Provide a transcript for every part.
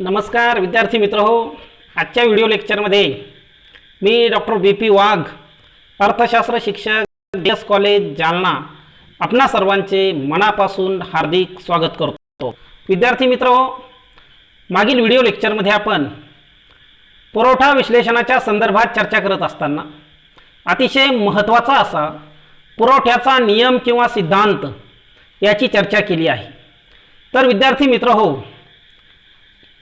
नमस्कार विद्यार्थी मित्र हो. आजच्या व्हिडिओ लेक्चरमध्ये मी डॉक्टर बी पी वाघ अर्थशास्त्र शिक्षक डी एस कॉलेज जालना आपणा सर्वांचे मनापासून हार्दिक स्वागत करतो. विद्यार्थी मित्र हो मागील व्हिडिओ लेक्चरमध्ये आपण पुरवठा विश्लेषणाच्या संदर्भात चर्चा करत असताना अतिशय महत्त्वाचा असा पुरवठ्याचा नियम किंवा सिद्धांत याची चर्चा केली आहे. तर विद्यार्थी मित्र हो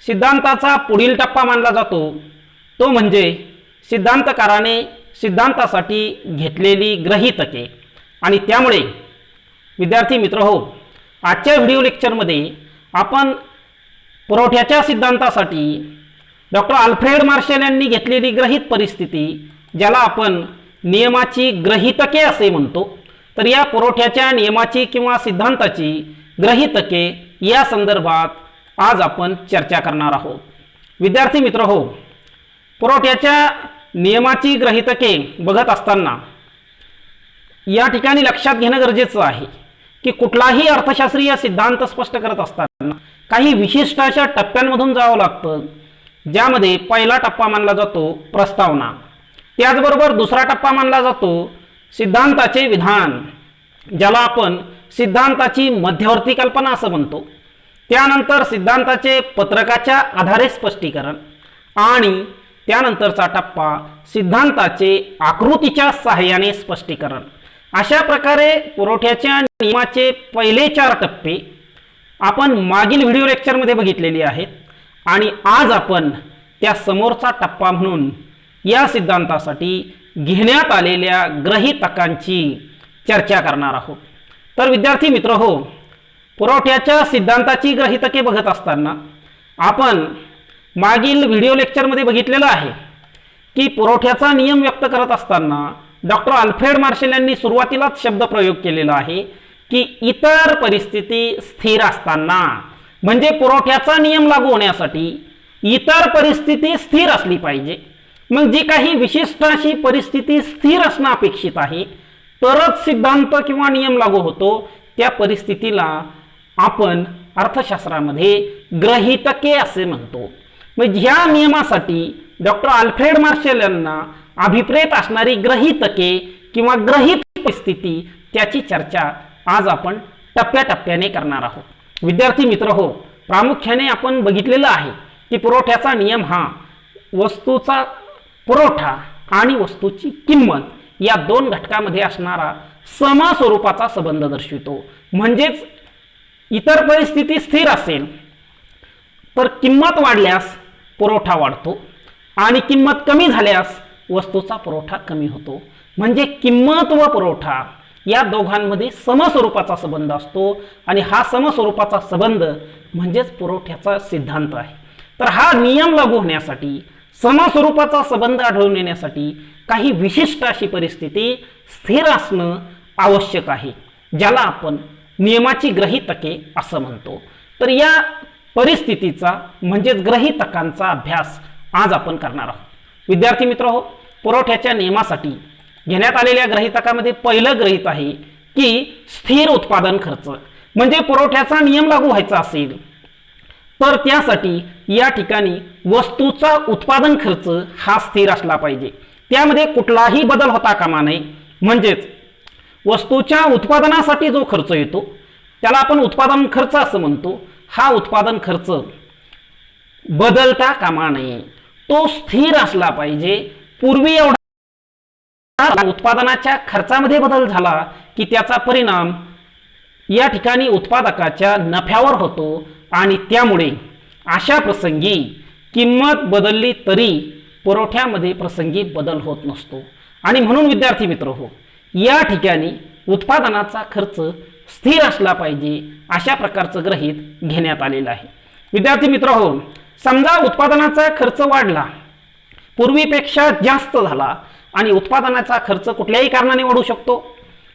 सिद्धांताचा पुढील टप्पा मानला जातो. तो म्हणजे सिद्धांतकाराने सिद्धांतासाठी घेतलेली ग्रहितके. आणि त्यामुळे विद्यार्थी मित्र हो आजच्या व्हिडिओ लेक्चरमध्ये आपण पुरवठ्याच्या सिद्धांतासाठी डॉक्टर अल्फ्रेड मार्शल यांनी घेतलेली ग्रहित परिस्थिती ज्याला आपण नियमाची ग्रहितके असे म्हणतो. तर या पुरवठ्याच्या नियमाची किंवा सिद्धांताची ग्रहितके या संदर्भात आज आपण चर्चा करणार आहोत. विद्यार्थी मित्र हो पुरवठ्याच्या नियमाची ग्रहितके बघत असताना या ठिकाणी लक्षात घेणं गरजेचं आहे की कुठलाही अर्थशास्त्रीय सिद्धांत स्पष्ट करत असताना काही विशिष्ट अशा टप्प्यांमधून जावं लागतं ज्यामध्ये पहिला टप्पा मानला जातो प्रस्तावना. त्याचबरोबर दुसरा टप्पा मानला जातो सिद्धांताचे विधान ज्याला आपण सिद्धांताची मध्यवर्ती कल्पना असं म्हणतो. त्यानंतर सिद्धांताचे पत्रकाच्या आधारे स्पष्टीकरण आणि त्यानंतरचा टप्पा सिद्धांताचे आकृतीच्या सहाय्याने स्पष्टीकरण. अशा प्रकारे पुरवठ्याच्या नियमाचे पहिले चार टप्पे आपण मागील व्हिडिओ लेक्चरमध्ये बघितलेले आहेत आणि आज आपण त्या समोरचा टप्पा म्हणून या सिद्धांतासाठी घेण्यात आलेल्या ग्रहितकांची चर्चा करणार आहोत. तर विद्यार्थी मित्र हो पुरवठ्याच्या सिद्धांताची ग्रहितके बघत असताना आपण मागील व्हिडिओ लेक्चरमध्ये बघितलेलं आहे की पुरवठ्याचा नियम व्यक्त करत असताना डॉक्टर अल्फ्रेड मार्शल यांनी सुरुवातीलाच शब्द प्रयोग केलेला आहे की इतर परिस्थिती स्थिर असताना म्हणजे पुरवठ्याचा नियम लागू होण्यासाठी इतर परिस्थिती स्थिर असली पाहिजे. मग जी काही विशिष्ट अशी परिस्थिती स्थिर असणं अपेक्षित आहे तरच सिद्धांत किंवा नियम लागू होतो. त्या परिस्थितीला आपण अर्थशास्त्रामध्ये ग्रहितके असे म्हणतो. मग ह्या नियमासाठी डॉक्टर अल्फ्रेड मार्शल यांना अभिप्रेत असणारी ग्रहितके किंवा ग्रहित परिस्थिती त्याची चर्चा आज आपण टप्प्याटप्प्याने करणार आहोत. विद्यार्थी मित्र हो प्रामुख्याने आपण बघितलेलं आहे की पुरवठ्याचा नियम हा वस्तूचा पुरवठा आणि वस्तूची किंमत या दोन घटकामध्ये असणारा समस्वरूपाचा संबंध दर्शवितो. म्हणजेच इतर परिस्थिती स्थिर असेल तर किंमत वाढल्यास पुरवठा वाढतो आणि किंमत कमी झाल्यास वस्तूचा पुरवठा कमी होतो. म्हणजे किंमत व पुरवठा या दोघांमध्ये समस्वरूपाचा संबंध असतो आणि हा समस्वरूपाचा संबंध म्हणजेच पुरवठ्याचा सिद्धांत आहे. तर हा नियम लागू होण्यासाठी समस्वरूपाचा संबंध आढळून येण्यासाठी काही विशिष्ट अशी परिस्थिती स्थिर असणं आवश्यक आहे ज्याला आपण नियमाची ग्रहितके असं म्हणतो. तर या परिस्थितीचा म्हणजेच ग्रहितकांचा अभ्यास आज आपण करणार आहोत. विद्यार्थी मित्र हो पुरवठ्याच्या नियमासाठी घेण्यात आलेल्या ग्रहितकामध्ये पहिलं ग्रहित आहे की स्थिर उत्पादन खर्च. म्हणजे पुरवठ्याचा नियम लागू व्हायचा असेल तर त्यासाठी या ठिकाणी वस्तूचा उत्पादन खर्च हा स्थिर असला पाहिजे. त्यामध्ये कुठलाही बदल होता कामा नये. म्हणजेच वस्तूच्या उत्पादनासाठी जो खर्च येतो त्याला आपण उत्पादन खर्च असं म्हणतो. हा उत्पादन खर्च बदलता कामा नये. तो स्थिर असला पाहिजे. पूर्वी एवढा उत्पादनाच्या खर्चामध्ये बदल झाला की त्याचा परिणाम या ठिकाणी उत्पादकाच्या नफ्यावर होतो आणि त्यामुळे अशा प्रसंगी किंमत बदलली तरी पुरवठ्यामध्ये प्रसंगी बदल होत नसतो. आणि म्हणून विद्यार्थी मित्र हो या ठिकाणी उत्पादनाचा खर्च स्थिर असला पाहिजे अशा प्रकारचं ग्रहित घेण्यात आलेलं आहे. विद्यार्थी मित्र हो समजा उत्पादनाचा खर्च वाढला पूर्वीपेक्षा जास्त झाला आणि उत्पादनाचा खर्च कुठल्याही कारणाने वाढू शकतो?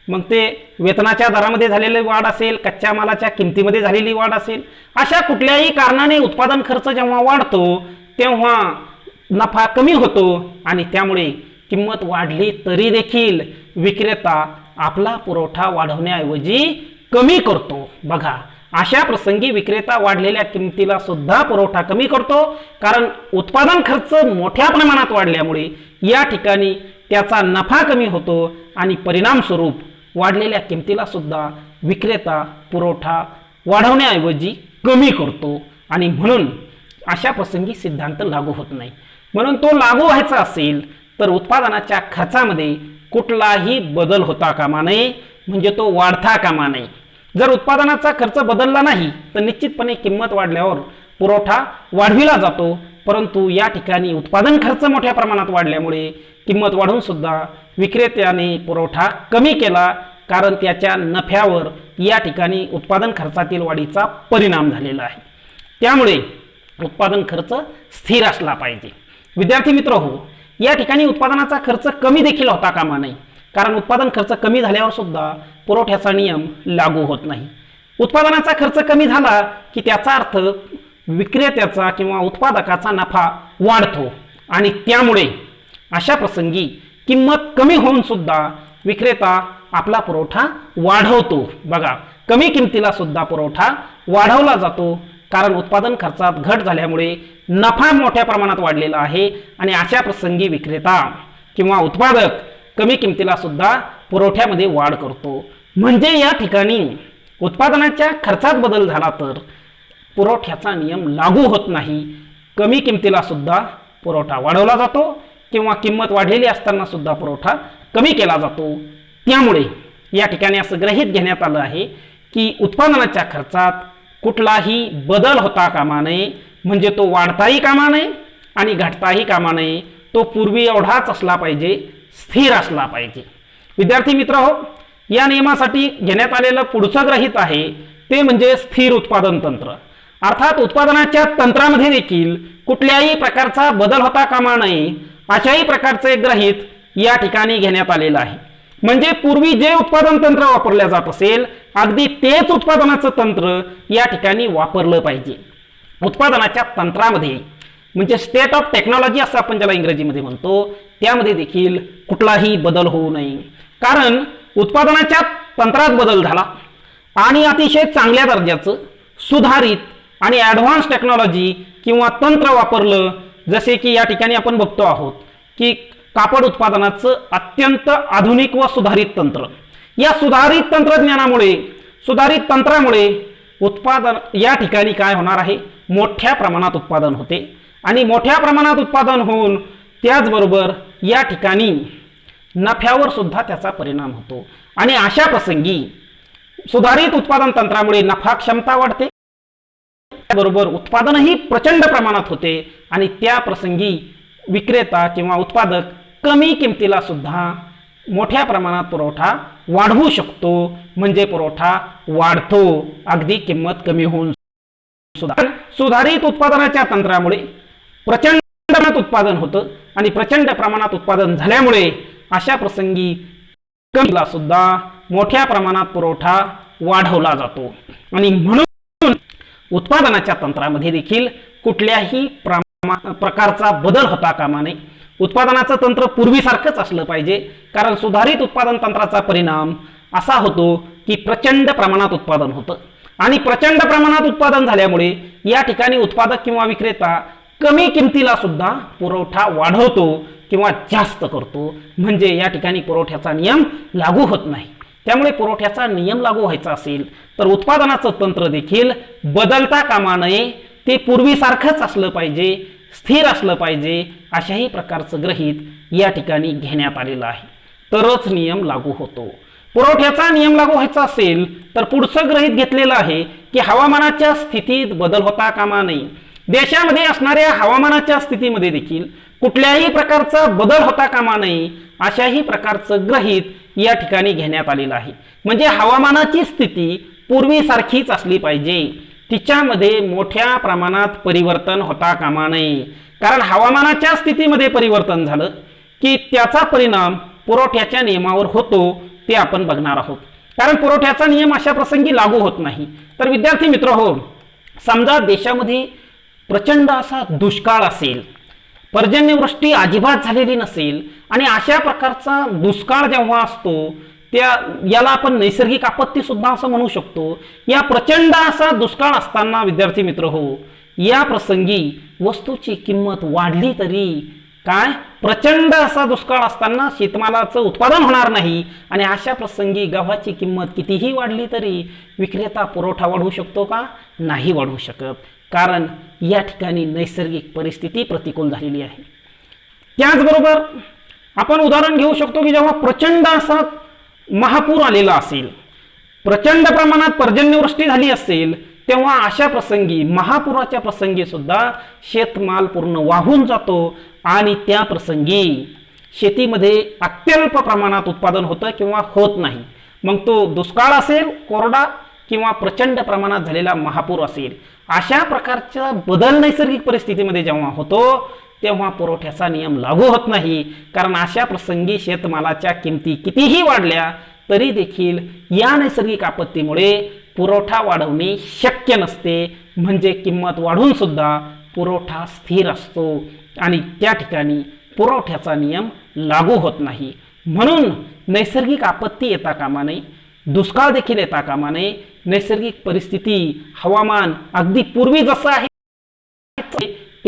मग ते वेतनाच्या दरामध्ये झालेली वाढ असेल कच्च्या मालाच्या किमतीमध्ये झालेली वाढ असेल अशा कुठल्याही कारणाने उत्पादन खर्च जेव्हा वाढतो तेव्हा नफा कमी होतो आणि त्यामुळे किंमत वाढली तरी देखील विक्रेता आपला पुरवठा वाढवण्याऐवजी कमी करतो. बघा अशा प्रसंगी विक्रेता वाढलेल्या किमतीला सुद्धा पुरवठा कमी करतो. कारण उत्पादन खर्च मोठ्या प्रमाणात वाढल्यामुळे या ठिकाणी त्याचा नफा कमी होतो आणि परिणामस्वरूप वाढलेल्या किमतीला सुद्धा विक्रेता पुरवठा वाढवण्याऐवजी कमी करतो. आणि म्हणून अशा प्रसंगी सिद्धांत लागू होत नाही. म्हणून तो लागू व्हायचा असेल तर उत्पादनाच्या खर्चामध्ये कुठलाही बदल होता कामा नये म्हणजे तो वाढता कामा नये. जर उत्पादनाचा खर्च बदलला नाही तर निश्चितपणे किंमत वाढल्यावर पुरवठा वाढविला जातो. परंतु या ठिकाणी उत्पादन खर्च मोठ्या प्रमाणात वाढल्यामुळे किंमत वाढून सुद्धा विक्रेत्याने पुरवठा कमी केला कारण त्याच्या नफ्यावर या ठिकाणी उत्पादन खर्चातील वाढीचा परिणाम झालेला आहे. त्यामुळे उत्पादन खर्च स्थिर असला पाहिजे. विद्यार्थी मित्र हो या ठिकाणी उत्पादनाचा खर्च कमी देखील होता कामा नये. कारण उत्पादन खर्च कमी झाल्यावर सुद्धा पुरवठ्याचा नियम लागू होत नाही. उत्पादनाचा खर्च कमी झाला की त्याचा अर्थ विक्रेत्याचा किंवा उत्पादकाचा नफा वाढतो. आणि त्यामुळे अशा प्रसंगी किंमत कमी होऊन सुद्धा विक्रेता आपला पुरवठा वाढवतो. बघा कमी किमतीला सुद्धा पुरवठा वाढवला जातो. कारण उत्पादन खर्चात घट झाल्यामुळे नफा मोठ्या प्रमाणात वाढलेला आहे आणि अशा प्रसंगी विक्रेता किंवा उत्पादक कमी किमतीला सुद्धा पुरवठ्यामध्ये वाढ करतो. म्हणजे या ठिकाणी उत्पादनाच्या खर्चात बदल झाला तर पुरवठ्याचा नियम लागू होत नाही. कमी किमतीला सुद्धा पुरवठा वाढवला जातो किंवा किंमत वाढलेली असताना सुद्धा पुरवठा कमी केला जातो. त्यामुळे या ठिकाणी असं ग्रहित घेण्यात आलं आहे की उत्पादनाच्या खर्चात कुठलाही बदल होता कामा नये. म्हणजे तो वाढताही कामा नये आणि घटताही कामा नये. तो पूर्वी एवढाच असला पाहिजे स्थिर असला पाहिजे. विद्यार्थी मित्र हो या नियमासाठी घेण्यात आलेलं पुढचं ग्रहित आहे ते म्हणजे स्थिर उत्पादन तंत्र. अर्थात उत्पादनाच्या तंत्रामध्ये देखील कुठल्याही प्रकारचा बदल होता कामा नये अशाही प्रकारचे ग्रहित या ठिकाणी घेण्यात आलेलं आहे. म्हणजे पूर्वी जे उत्पादन तंत्र वापरल्या जात असेल अगदी तेच उत्पादनाचं तंत्र या ठिकाणी वापरलं पाहिजे. उत्पादनाच्या तंत्रामध्ये म्हणजे स्टेट ऑफ टेक्नॉलॉजी असं आपण ज्याला इंग्रजीमध्ये म्हणतो त्यामध्ये देखील कुठलाही बदल होऊ नये. कारण उत्पादनाच्या तंत्रात बदल झाला आणि अतिशय चांगल्या दर्जाचं सुधारित आणि ॲडव्हान्स टेक्नॉलॉजी किंवा तंत्र वापरलं जसे की या ठिकाणी आपण बघतो आहोत की कापड उत्पादनाचं अत्यंत आधुनिक व सुधारित तंत्र. या सुधारित तंत्रज्ञानामुळे सुधारित तंत्रामुळे उत्पादन या ठिकाणी काय होणार आहे? मोठ्या प्रमाणात उत्पादन होते. आणि मोठ्या प्रमाणात उत्पादन होऊन त्याचबरोबर या ठिकाणी नफ्यावर सुद्धा त्याचा परिणाम होतो. आणि अशा प्रसंगी सुधारित उत्पादन तंत्रामुळे नफा क्षमता वाढते. त्याबरोबर उत्पादनही प्रचंड प्रमाणात होते. आणि त्या प्रसंगी विक्रेता किंवा उत्पादक कमी किमतीला सुद्धा मोठ्या प्रमाणात पुरवठा वाढवू शकतो. म्हणजे पुरवठा वाढतो. अगदी किंमत कमी होऊन सुद्धा. सुधारित उत्पादनाच्या तंत्रामुळे प्रचंड प्रमाणात उत्पादन होतं आणि प्रचंड प्रमाणात उत्पादन झाल्यामुळे अशा प्रसंगी कमीला सुद्धा मोठ्या प्रमाणात पुरवठा वाढवला जातो. आणि म्हणून उत्पादनाच्या तंत्रामध्ये देखील कुठल्याही प्रकारचा बदल होता कामा नये उत्पादनाचं तंत्र पूर्वीसारखंच असलं पाहिजे. कारण सुधारित उत्पादन तंत्राचा परिणाम असा होतो की प्रचंड प्रमाणात उत्पादन होतं. आणि प्रचंड प्रमाणात उत्पादन झाल्यामुळे या ठिकाणी उत्पादक किंवा विक्रेता कमी किमतीला सुद्धा पुरवठा वाढवतो किंवा जास्त करतो. म्हणजे या ठिकाणी पुरवठ्याचा नियम लागू होत नाही. त्यामुळे पुरवठ्याचा नियम लागू व्हायचा असेल तर उत्पादनाचं तंत्र देखील बदलता कामा नये ते पूर्वीसारखंच असलं पाहिजे. स्थिर असलं पाहिजे अशाही प्रकारचं ग्रहित या ठिकाणी घेण्यात आलेलं आहे. तरच नियम लागू होतो. पुरवठ्याचा नियम लागू व्हायचा असेल तर पुढचं ग्रहित घेतलेलं आहे की हवामानाच्या स्थितीत बदल होता कामा नये. देशामध्ये असणाऱ्या हवामानाच्या स्थितीमध्ये देखील कुठल्याही प्रकारचा बदल होता कामा नये अशाही प्रकारचं ग्रहित या ठिकाणी घेण्यात आलेलं आहे. म्हणजे हवामानाची स्थिती पूर्वीसारखीच असली पाहिजे. तिच्यामध्ये मोठ्या प्रमाणात परिवर्तन होता कामा नये. कारण हवामानाच्या स्थितीमध्ये परिवर्तन झालं की त्याचा परिणाम पुरवठ्याच्या नियमावर होतो ते आपण बघणार आहोत. कारण पुरवठ्याचा नियम अशा प्रसंगी लागू होत नाही. तर विद्यार्थी मित्र हो समजा देशामध्ये प्रचंड असा दुष्काळ असेल पर्जन्यवृष्टी अजिबात झालेली नसेल आणि अशा प्रकारचा दुष्काळ जेव्हा असतो त्या याला आपण नैसर्गिक आपत्ती सुद्धा असं म्हणू शकतो. या प्रचंड असा दुष्काळ असताना विद्यार्थी मित्र हो या प्रसंगी वस्तूची किंमत वाढली तरी काय? प्रचंड असा दुष्काळ असताना शेतमालाचं उत्पादन होणार नाही आणि अशा प्रसंगी गव्हाची किंमत कितीही वाढली तरी विक्रेता पुरवठा वाढवू शकतो का? नाही वाढवू शकत. कारण या ठिकाणी नैसर्गिक परिस्थिती प्रतिकूल झालेली आहे. त्याचबरोबर आपण उदाहरण घेऊ शकतो की जेव्हा प्रचंड असा महापूर आलेला असेल प्रचंड प्रमाणात पर्जन्यवृष्टी झाली असेल तेव्हा अशा प्रसंगी महापुराच्या प्रसंगी सुद्धा शेतमाल पूर्ण वाहून जातो आणि त्या प्रसंगी शेतीमध्ये अत्यल्प प्रमाणात उत्पादन होतं किंवा होत नाही. मग तो दुष्काळ असेल कोरडा किंवा प्रचंड प्रमाणात झालेला महापूर असेल अशा प्रकारचा बदल नैसर्गिक परिस्थितीमध्ये जेव्हा होतो तेव्हा पुरवठ्याचा नियम लागू होत नाही. कारण अशा प्रसंगी शेतमालाच्या किमती कितीही वाढल्या तरी देखील या नैसर्गिक आपत्तीमुळे पुरवठा वाढवणे शक्य नसते. म्हणजे किंमत वाढून सुद्धा पुरवठा स्थिर असतो आणि त्या ठिकाणी पुरवठ्याचा नियम लागू होत नाही. म्हणून नैसर्गिक आपत्ती येता कामा नये दुष्काळ देखील येता कामा नये. नैसर्गिक परिस्थिती हवामान अगदी पूर्वी जसं आहे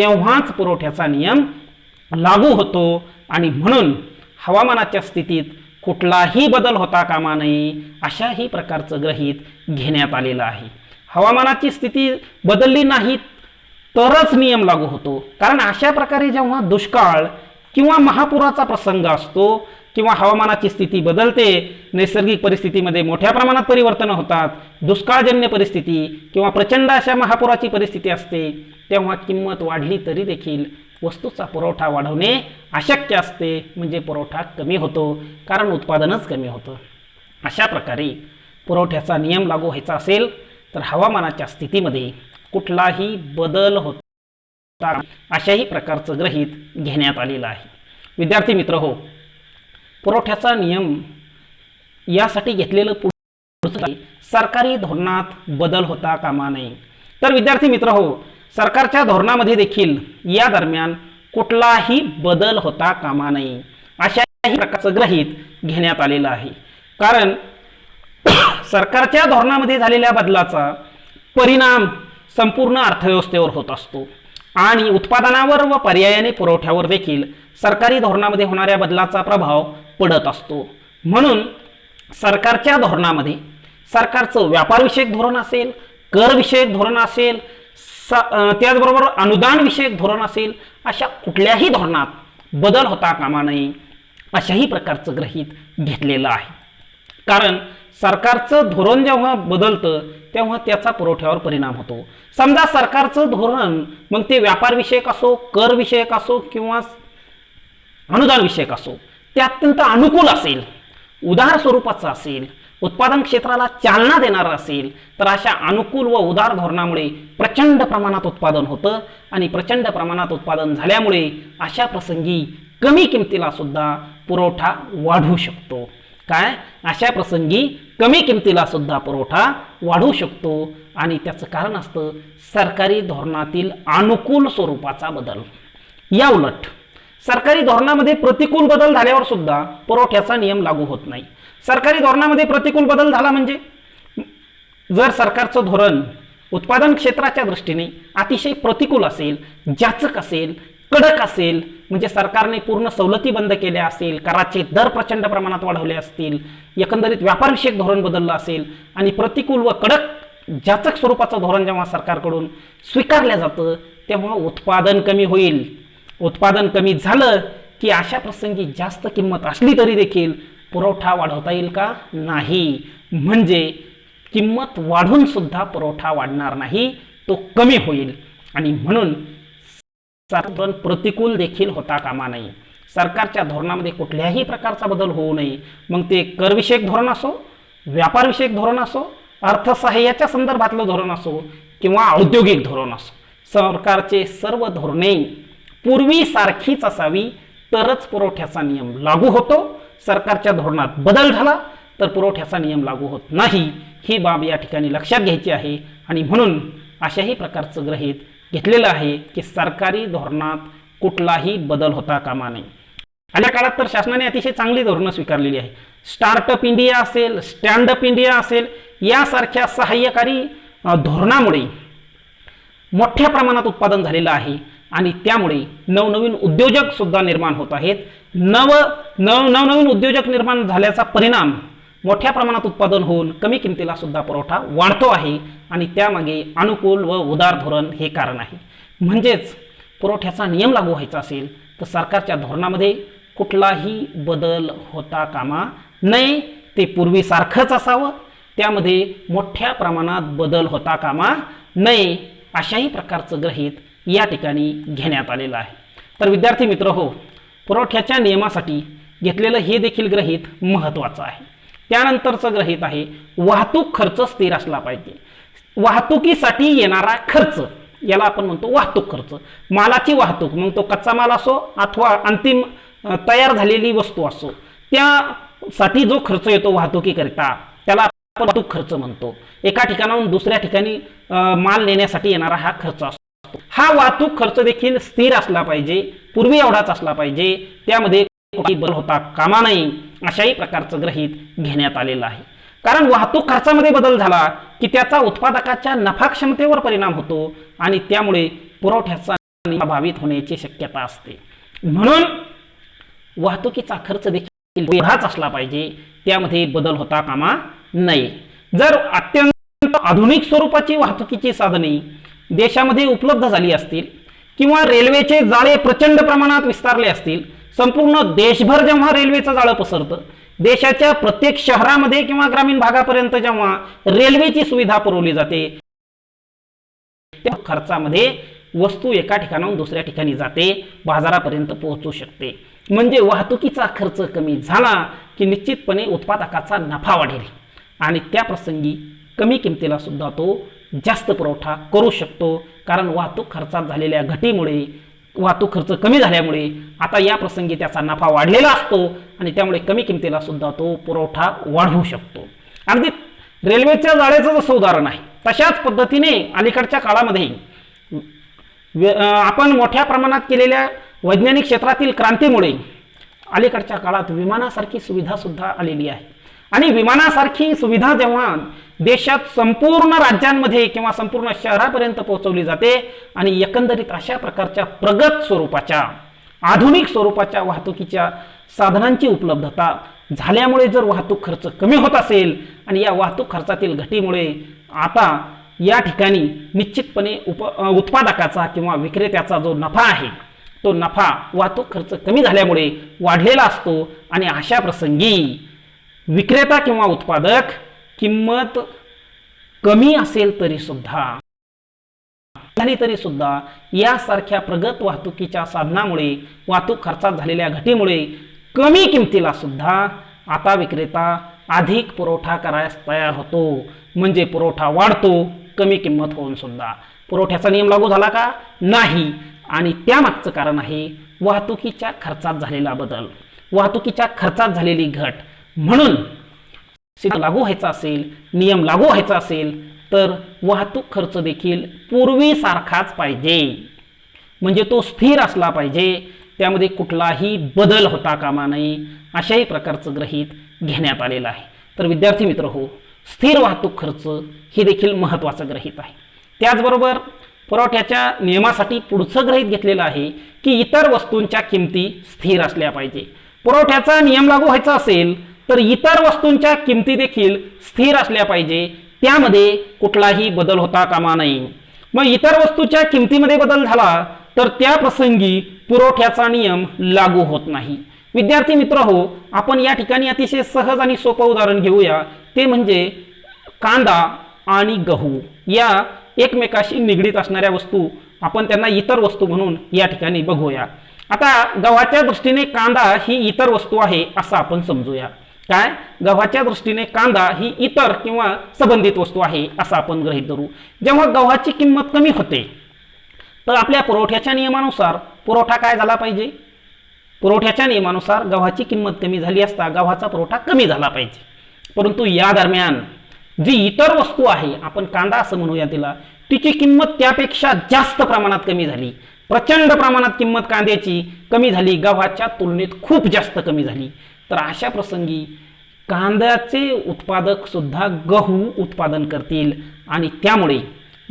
तेव्हाच पुरवठ्याचा नियम लागू होतो. आणि म्हणून हवामानाच्या स्थितीत कुठलाही बदल होता कामा नये अशाही प्रकारचं ग्रहीत घेण्यात आलेलं आहे. हवामानाची स्थिती बदलली नाही तरच नियम लागू होतो. कारण अशा प्रकारे जेव्हा दुष्काळ किंवा महापुराचा प्रसंग असतो किंवा हवामानाची स्थिती बदलते नैसर्गिक परिस्थितीमध्ये मोठ्या प्रमाणात परिवर्तन होतात दुष्काळजन्य परिस्थिती किंवा प्रचंड अशा महापुराची परिस्थिती असते तेव्हा किंमत वाढली तरी देखील वस्तूचा पुरवठा वाढवणे अशक्य असते म्हणजे पुरवठा कमी होतो कारण उत्पादनच कमी होतं. अशा प्रकारे पुरवठ्याचा नियम लागू व्हायचा असेल तर हवामानाच्या स्थितीमध्ये कुठलाही बदल होता अशाही प्रकारचं ग्रहित घेण्यात आलेलं आहे. विद्यार्थी मित्र हो पुरवठ्याचा नियम यासाठी घेतलेलं पुढचं सरकारी धोरणात बदल होता कामा नये. तर विद्यार्थी मित्र हो सरकारच्या धोरणामध्ये देखील या दरम्यान कुठलाही बदल होता कामा नये. अशाही प्रकारचं ग्रहित घेण्यात आलेलं आहे. कारण सरकारच्या धोरणामध्ये झालेल्या बदलाचा परिणाम संपूर्ण अर्थव्यवस्थेवर होत असतो. आणि उत्पादनावर व पर्यायाने पुरवठ्यावर देखील सरकारी धोरणामध्ये होणाऱ्या बदलाचा प्रभाव पडत असतो. म्हणून सरकारच्या धोरणामध्ये सरकारचं व्यापारविषयक धोरण असेल करविषयक धोरण असेल स त्याचबरोबर अनुदानविषयक धोरण असेल अशा कुठल्याही धोरणात बदल होता कामा नये अशाही प्रकारचं ग्रहीत घेतलेलं आहे. कारण सरकारचं धोरण जेव्हा बदलतं तेव्हा त्याचा पुरवठ्यावर परिणाम होतो. समजा सरकारचं धोरण मग ते व्यापारविषयक असो करविषयक असो किंवा अनुदान विषयक असो ते अत्यंत अनुकूल असेल उदार स्वरूपाचं असेल उत्पादन क्षेत्राला चालना देणारं असेल तर अशा अनुकूल व उदार धोरणामुळे प्रचंड प्रमाणात उत्पादन होतं आणि प्रचंड प्रमाणात उत्पादन झाल्यामुळे अशा प्रसंगी कमी किमतीला सुद्धा पुरवठा वाढू शकतो. काय? अशा प्रसंगी कमी किमतीला सुद्धा पुरवठा वाढू शकतो आणि त्याचं कारण असतं सरकारी धोरणातील अनुकूल स्वरूपाचा बदल. या उलट सरकारी धोरणामध्ये प्रतिकूल बदल झाल्यावर सुद्धा पुरवठ्याचा नियम लागू होत नाही. सरकारी धोरणामध्ये प्रतिकूल बदल झाला म्हणजे? जर सरकारचं धोरण उत्पादन क्षेत्राच्या दृष्टीने अतिशय प्रतिकूल असेल जाचक असेल कडक असेल म्हणजे सरकारने पूर्ण सवलती बंद केल्या असेल कराचे दर प्रचंड प्रमाणात वाढवले असतील एकंदरीत व्यापारविषयक धोरण बदललं असेल आणि प्रतिकूल व कडक जाचक स्वरूपाचं धोरण जेव्हा सरकारकडून स्वीकारलं जातं तेव्हा उत्पादन कमी होईल. उत्पादन कमी झालं की अशा प्रसंगी जास्त किंमत असली तरी देखील पुरवठा वाढवता येईल का? नाही. म्हणजे किंमत वाढून सुद्धा पुरवठा वाढणार नाही तो कमी होईल. आणि म्हणून साधारण प्रतिकूल देखील होता कामा नये. सरकारच्या धोरणामध्ये कुठल्याही प्रकारचा बदल होऊ नये. मग ते करविषयक धोरण असो व्यापारविषयक धोरण असो अर्थसहाय्याच्या संदर्भातलं धोरण असो किंवा औद्योगिक धोरण असो सरकारचे सर्व धोरणे पूर्वी सारखीच असावी तरच पुरवठ्याचा नियम लागू होतो. सरकारच्या धोरणात बदल झाला तर पुरवठ्याचा नियम लागू होत नाही. ही बाब या ठिकाणी लक्षात घ्यायची आहे आणि म्हणून अशाही प्रकारचं ग्रहित घेतलेलं आहे की सरकारी धोरणात कुठलाही बदल होता कामा नये. आल्या काळात तर शासनाने अतिशय चांगली धोरणं स्वीकारलेली आहे स्टार्टअप इंडिया असेल स्टँडअप इंडिया असेल यासारख्या सहाय्यकारी धोरणामुळे मोठ्या प्रमाणात उत्पादन झालेलं आहे. आणि त्यामुळे नवनवीन उद्योजक सुद्धा निर्माण होत आहेत. नव नव नवनवीन उद्योजक निर्माण झाल्याचा परिणाम मोठ्या प्रमाणात उत्पादन होऊन कमी किमतीला सुद्धा पुरवठा वाढतो आहे आणि त्यामागे अनुकूल व उदार धोरण हे कारण आहे. म्हणजेच पुरवठ्याचा नियम लागू व्हायचा असेल तर सरकारच्या धोरणामध्ये कुठलाही बदल होता कामा नये. ते पूर्वीसारखंच असावं. त्यामध्ये मोठ्या प्रमाणात बदल होता कामा नये अशाही प्रकारचं ग्रहित या ठिकाणी घेण्यात आलेलं आहे. तर विद्यार्थी मित्र हो पुरवठ्याच्या नियमासाठी घेतलेलं हे देखील ग्रहित महत्त्वाचं आहे. त्यानंतरचं ग्रहित आहे वाहतूक खर्च स्थिर असला पाहिजे. वाहतुकीसाठी येणारा खर्च याला आपण म्हणतो वाहतूक खर्च. मालाची वाहतूक मग तो कच्चा माल असो अथवा अंतिम तयार झालेली वस्तू असो त्यासाठी जो खर्च येतो वाहतुकीकरिता त्याला आपण वाहतूक खर्च म्हणतो. एका ठिकाणाहून दुसऱ्या ठिकाणी माल नेण्यासाठी येणारा हा खर्च असतो. हा वाहतूक खर्च देखील स्थिर असला पाहिजे पूर्वी एवढाच असला पाहिजे त्यामध्ये काही बदल होता कामा नाही अशाही प्रकारचं ग्रहित घेण्यात आलेलं आहे. कारण वाहतूक खर्चामध्ये बदल झाला की त्याचा उत्पादकाच्या नफा क्षमतेवर परिणाम होतो आणि त्यामुळे पुरवठ्याचा प्रभावित होण्याची शक्यता असते. म्हणून वाहतुकीचा खर्च देखील एवढाच असला पाहिजे त्यामध्ये बदल होता कामा नये. जर अत्यंत आधुनिक स्वरूपाची वाहतुकीची साधने देशामध्ये उपलब्ध झाली असतील किंवा रेल्वेचे जाळे प्रचंड प्रमाणात विस्तारले असतील संपूर्ण देशभर जेव्हा रेल्वेचं जाळं पसरतं देशाच्या प्रत्येक शहरामध्ये किंवा ग्रामीण भागापर्यंत जेव्हा रेल्वेची सुविधा पुरवली जाते त्या खर्चामध्ये वस्तू एका ठिकाणाहून दुसऱ्या ठिकाणी जाते बाजारापर्यंत पोहोचू शकते. म्हणजे वाहतुकीचा खर्च कमी झाला की निश्चितपणे उत्पादकाचा नफा वाढेल. आणि त्या प्रसंगी कमी किमतीला सुद्धा तो जास्त पुरवठा करू शकतो. कारण वाहतूक खर्चात झालेल्या घटीमुळे वाहतूक खर्च कमी झाल्यामुळे आता या प्रसंगी त्याचा नफा वाढलेला असतो आणि त्यामुळे कमी किमतीला सुद्धा तो पुरवठा वाढवू शकतो. अगदी रेल्वेच्या जाळ्याचं जसं उदाहरण आहे तशाच पद्धतीने अलीकडच्या काळामध्ये आपण मोठ्या प्रमाणात केलेल्या वैज्ञानिक क्षेत्रातील क्रांतीमुळे अलीकडच्या काळात विमानासारखी सुविधासुद्धा आलेली आहे. आणि विमानासारखी सुविधा जेव्हा देशात संपूर्ण राज्यांमध्ये किंवा संपूर्ण शहरापर्यंत पोहोचवली जाते आणि एकंदरीत अशा प्रकारच्या प्रगत स्वरूपाच्या आधुनिक स्वरूपाच्या वाहतुकीच्या साधनांची उपलब्धता झाल्यामुळे जर वाहतूक खर्च कमी होत असेल आणि या वाहतूक खर्चातील घटीमुळे आता या ठिकाणी निश्चितपणे उप उत्पादकाचा किंवा विक्रेत्याचा जो नफा आहे तो नफा वाहतूक खर्च कमी झाल्यामुळे वाढलेला असतो आणि अशा प्रसंगी विक्रेता किंवा उत्पादक किंमत कमी असेल तरी सुद्धा झाली तरी सुद्धा यासारख्या प्रगत वाहतुकीच्या साधनामुळे वाहतूक खर्चात झालेल्या घटीमुळे कमी किमतीला सुद्धा आता विक्रेता अधिक पुरवठा करायस तयार होतो. म्हणजे पुरवठा वाढतो कमी किंमत होऊन सुद्धा. पुरवठ्याचा नियम लागू झाला का? नाही. आणि त्यामागचं कारण आहे वाहतुकीच्या खर्चात झालेला बदल. वाहतुकीच्या खर्चात झालेली घट. म्हणून लागू व्हायचा असेल नियम लागू व्हायचा असेल तर वाहतूक खर्च देखील पूर्वीसारखाच पाहिजे. म्हणजे तो स्थिर असला पाहिजे. त्यामध्ये कुठलाही बदल होता कामा नये अशाही प्रकारचं ग्रहित घेण्यात आलेलं आहे. तर विद्यार्थी मित्र हो स्थिर वाहतूक खर्च हे देखील महत्त्वाचं ग्रहित आहे. त्याचबरोबर पुरवठ्याच्या नियमासाठी पुढचं ग्रहित घेतलेलं आहे की इतर वस्तूंच्या किमती स्थिर असल्या पाहिजे. पुरवठ्याचा नियम लागू व्हायचा असेल तर इतर वस्तूंच्या किमती देखील स्थिर असल्या पाहिजे. त्यामध्ये कुठलाही बदल होता कामा नये. मग इतर वस्तूच्या किमतीमध्ये बदल झाला तर त्या प्रसंगी पुरवठ्याचा नियम लागू होत नाही. विद्यार्थी मित्र हो आपण या ठिकाणी अतिशय सहज आणि सोपं उदाहरण घेऊया. ते म्हणजे कांदा आणि गहू या एकमेकाशी निगडीत असणाऱ्या वस्तू. आपण त्यांना इतर वस्तू म्हणून या ठिकाणी बघूया. आता गव्हाच्या दृष्टीने कांदा ही इतर वस्तू आहे असं आपण समजूया. काय? गव्हाच्या दृष्टीने कांदा ही इतर किंवा संबंधित वस्तू आहे असं आपण गृहीत धरू. जेव्हा गव्हाची किंमत कमी होते तर आपल्या पुरवठ्याच्या नियमानुसार पुरवठा काय झाला पाहिजे? पुरवठ्याच्या नियमानुसार गव्हाची किंमत कमी झाली असता गव्हाचा पुरवठा कमी झाला पाहिजे. परंतु या दरम्यान जी इतर वस्तू आहे आपण कांदा असं म्हणूया तिला तिची किंमत त्यापेक्षा जास्त प्रमाणात कमी झाली. प्रचंड प्रमाणात किंमत कांद्याची कमी झाली गव्हाच्या तुलनेत खूप जास्त कमी झाली. तर अशा प्रसंगी कांद्याचे उत्पादक सुद्धा गहू उत्पादन करतील आणि त्यामुळे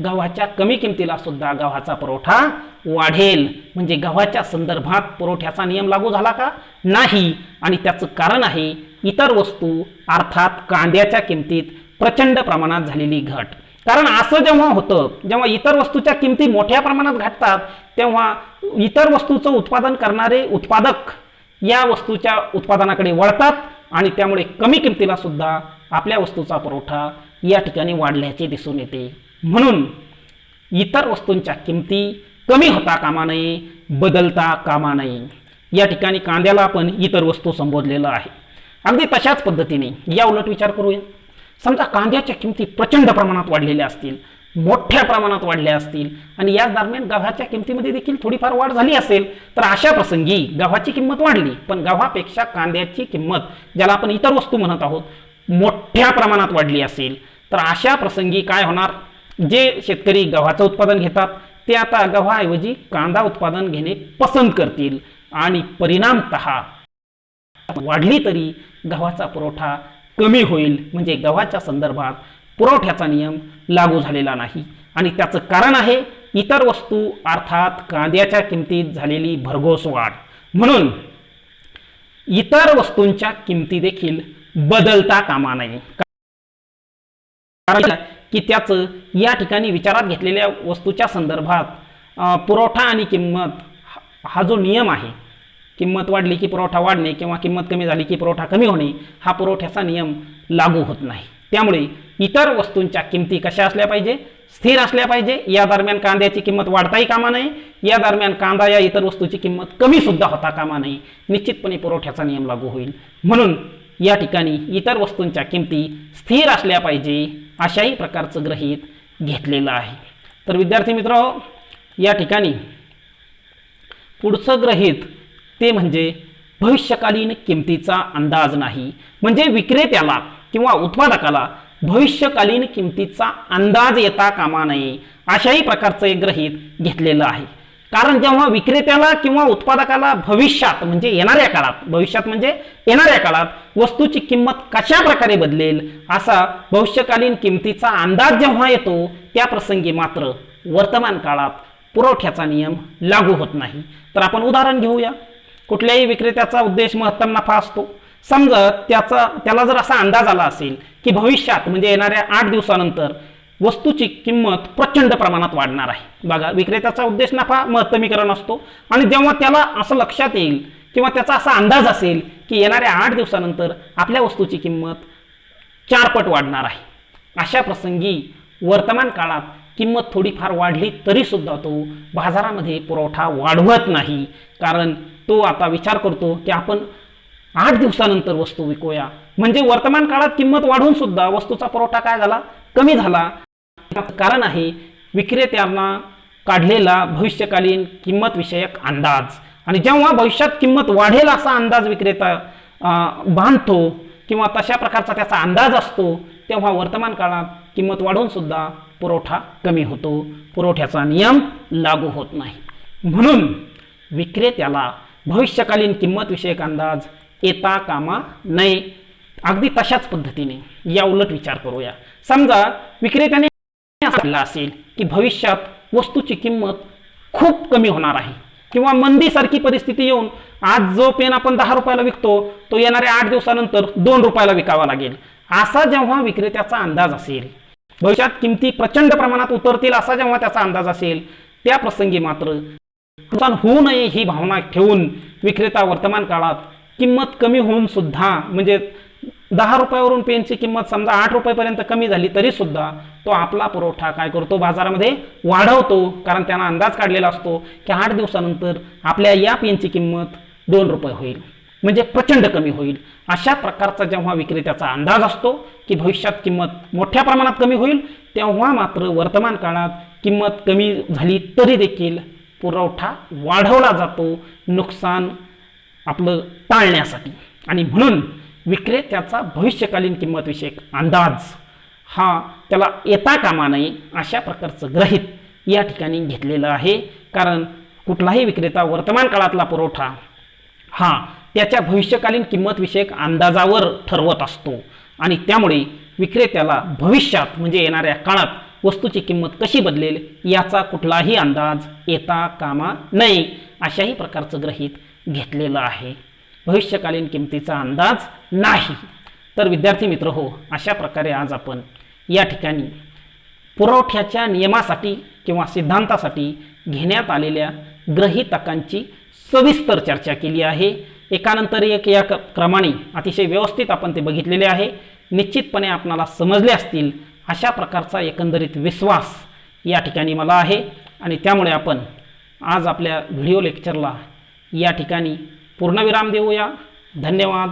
गव्हाच्या कमी किमतीला सुद्धा गव्हाचा पुरवठा वाढेल. म्हणजे गव्हाच्या संदर्भात पुरवठ्याचा नियम लागू झाला का? नाही. आणि त्याचं कारण आहे इतर वस्तू अर्थात कांद्याच्या किमतीत प्रचंड प्रमाणात झालेली घट. कारण असं जेव्हा होतं जेव्हा इतर वस्तूच्या किमती मोठ्या प्रमाणात घटतात तेव्हा इतर वस्तूचं उत्पादन करणारे उत्पादक या वस्तूच्या उत्पादनाकडे वळतात आणि त्यामुळे कमी किमतीला सुद्धा आपल्या वस्तूचा पुरवठा या ठिकाणी वाढल्याचे दिसून येते. म्हणून इतर वस्तूंच्या किमती कमी होता कामा नये बदलता कामा नये. या ठिकाणी कांद्याला आपण इतर वस्तू संबोधलेलं आहे. अगदी तशाच पद्धतीने या उलट विचार करूया. समजा कांद्याच्या किमती प्रचंड प्रमाणात वाढलेल्या असतील मोठ्या प्रमाणात वाढल्या असतील. आणि याच दरम्यान गव्हाच्या किमतीमध्ये देखील थोडीफार वाढ झाली असेल तर अशा प्रसंगी गव्हाची किंमत वाढली. पण गव्हापेक्षा कांद्याची किंमत ज्याला आपण इतर वस्तू म्हणत आहोत मोठ्या प्रमाणात वाढली असेल. तर अशा प्रसंगी काय होणार? जे शेतकरी गव्हाचं उत्पादन घेतात ते आता गव्हाऐवजी कांदा उत्पादन घेणे पसंत करतील. आणि परिणामतः वाढली तरी गव्हाचा पुरवठा कमी होईल. म्हणजे गव्हाच्या संदर्भात पुरवठ्याचा नियम लागू झालेला नाही. आणि त्याचं कारण आहे इतर वस्तू अर्थात कांद्याच्या किमतीत झालेली भरघोस वाढ. म्हणून इतर वस्तूंच्या किमती देखील बदलता कामा नये. कारण की त्याचं या ठिकाणी विचारात घेतलेल्या वस्तूच्या संदर्भात पुरवठा आणि किंमत हा जो नियम आहे किंमत वाढली की पुरवठा वाढणे किंवा किंमत कमी झाली की पुरवठा कमी होणे हा पुरवठ्याचा नियम लागू होत नाही. त्यामुळे इतर वस्तूंच्या किमती कशा असल्या पाहिजे? स्थिर असल्या पाहिजे. या दरम्यान कांद्याची किंमत वाढताही कामा नये. या दरम्यान कांदा या इतर वस्तूची किंमत कमी सुद्धा होता कामा नये. निश्चितपणे पुरवठ्याचा नियम लागू होईल. म्हणून या ठिकाणी इतर वस्तूंच्या किमती स्थिर असल्या पाहिजे अशाही प्रकारचं ग्रहित घेतलेलं आहे. तर विद्यार्थी मित्र या ठिकाणी पुढचं ग्रहित ते म्हणजे भविष्यकालीन किमतीचा अंदाज नाही. म्हणजे विक्रेत्याला किंवा उत्पादकाला भविष्यकालीन किमतीचा अंदाज येता कामा नये अशाही प्रकारचं एक ग्रहित घेतलेलं आहे. कारण जेव्हा विक्रेत्याला किंवा उत्पादकाला भविष्यात म्हणजे येणाऱ्या काळात भविष्यात म्हणजे येणाऱ्या काळात वस्तूची किंमत कशा प्रकारे बदलेल असा भविष्यकालीन किमतीचा अंदाज जेव्हा येतो त्या प्रसंगी मात्र वर्तमान काळात पुरवठ्याचा नियम लागू होत नाही. तर आपण उदाहरण घेऊया. कुठल्याही विक्रेत्याचा उद्देश महत्तम नफा असतो. समजा त्याचा त्याला जर असा अंदाज आला असेल की भविष्यात म्हणजे येणाऱ्या आठ दिवसानंतर वस्तूची किंमत प्रचंड प्रमाणात वाढणार आहे. बघा विक्रेत्याचा उद्देश नफा महत्तमीकरण असतो. आणि जेव्हा त्याला असं लक्षात येईल किंवा त्याचा असा अंदाज असेल की येणाऱ्या आठ दिवसानंतर आपल्या वस्तूची किंमत चारपट वाढणार आहे. अशा प्रसंगी वर्तमान काळात किंमत थोडीफार वाढली तरीसुद्धा तो बाजारामध्ये पुरवठा वाढवत नाही. कारण तो आता विचार करतो की आपण आठ दिवसानंतर वस्तू विकूया. म्हणजे वर्तमान काळात किंमत वाढून सुद्धा वस्तूचा पुरवठा काय झाला? कमी झाला. कारण आहे विक्रेत्यांना काढलेला भविष्यकालीन किंमत विषयक अंदाज. आणि जेव्हा भविष्यात किंमत वाढेल असा अंदाज विक्रेता बांधतो किंवा तशा प्रकारचा त्याचा अंदाज असतो तेव्हा वर्तमान काळात किंमत वाढून सुद्धा पुरवठा कमी होतो. पुरवठ्याचा नियम लागू होत नाही. म्हणून विक्रेत्याला भविष्यकालीन किंमत विषयक अंदाज येता कामा नये. अगदी तशाच पद्धतीने या उलट विचार करूया. समजा विक्रेत्याने असेल की भविष्यात वस्तूची किंमत खूप कमी होणार आहे किंवा मंदीसारखी परिस्थिती येऊन आज जो पेन आपण दहा रुपयाला विकतो तो येणाऱ्या आठ दिवसानंतर दोन रुपयाला विकावा लागेल. असा जेव्हा विक्रेत्याचा अंदाज असेल भविष्यात किमती प्रचंड प्रमाणात उतरतील असा जेव्हा त्याचा अंदाज असेल त्या प्रसंगी मात्र नुकसान होऊ नये ही भावना ठेवून विक्रेता वर्तमान काळात किंमत कमी होऊन सुद्धा म्हणजे दहा रुपयावरून पेनची किंमत समजा आठ रुपयेपर्यंत कमी झाली तरी सुद्धा तो आपला पुरवठा काय करतो? बाजारामध्ये वाढवतो कारण त्यांना अंदाज काढलेला असतो की आठ दिवसानंतर आपल्या या पेनची किंमत दोन रुपये होईल म्हणजे प्रचंड कमी होईल. अशा प्रकारचा जेव्हा विक्रेत्याचा अंदाज असतो की भविष्यात किंमत मोठ्या प्रमाणात कमी होईल तेव्हा मात्र वर्तमान काळात किंमत कमी झाली तरी देखील पुरवठा वाढवला जातो नुकसान आपलं टाळण्यासाठी आणि म्हणून विक्रेत्याचा भविष्यकालीन किंमतविषयक अंदाज हा त्याला येता कामा नये अशा प्रकारचं ग्रहित या ठिकाणी घेतलेलं आहे. कारण कुठलाही विक्रेता वर्तमान काळातला पुरवठा हा त्याच्या भविष्यकालीन किंमतविषयक अंदाजावर ठरवत असतो. आणि त्यामुळे विक्रेत्याला भविष्यात म्हणजे येणाऱ्या काळात वस्तूची किंमत कशी बदलेल याचा कुठलाही अंदाज येता कामा नये अशाही प्रकारचं ग्रहित घेतलेलं आहे. भविष्यकालीन किमतीचा अंदाज नाही. तर विद्यार्थी मित्र हो अशा प्रकारे आज आपण या ठिकाणी पुरवठ्याच्या नियमासाठी किंवा सिद्धांतासाठी घेण्यात आलेल्या ग्रहितकांची सविस्तर चर्चा केली आहे. एकानंतर एक या क्रमाने अतिशय व्यवस्थित आपण ते बघितलेले आहे. निश्चितपणे आपणाला समजले असतील अशा प्रकारचा एकंदरीत विश्वास या ठिकाणी मला आहे. आणि त्यामुळे आपण आज आपल्या व्हिडिओ लेक्चरला या ठिकाणी पूर्णविराम देऊया. धन्यवाद.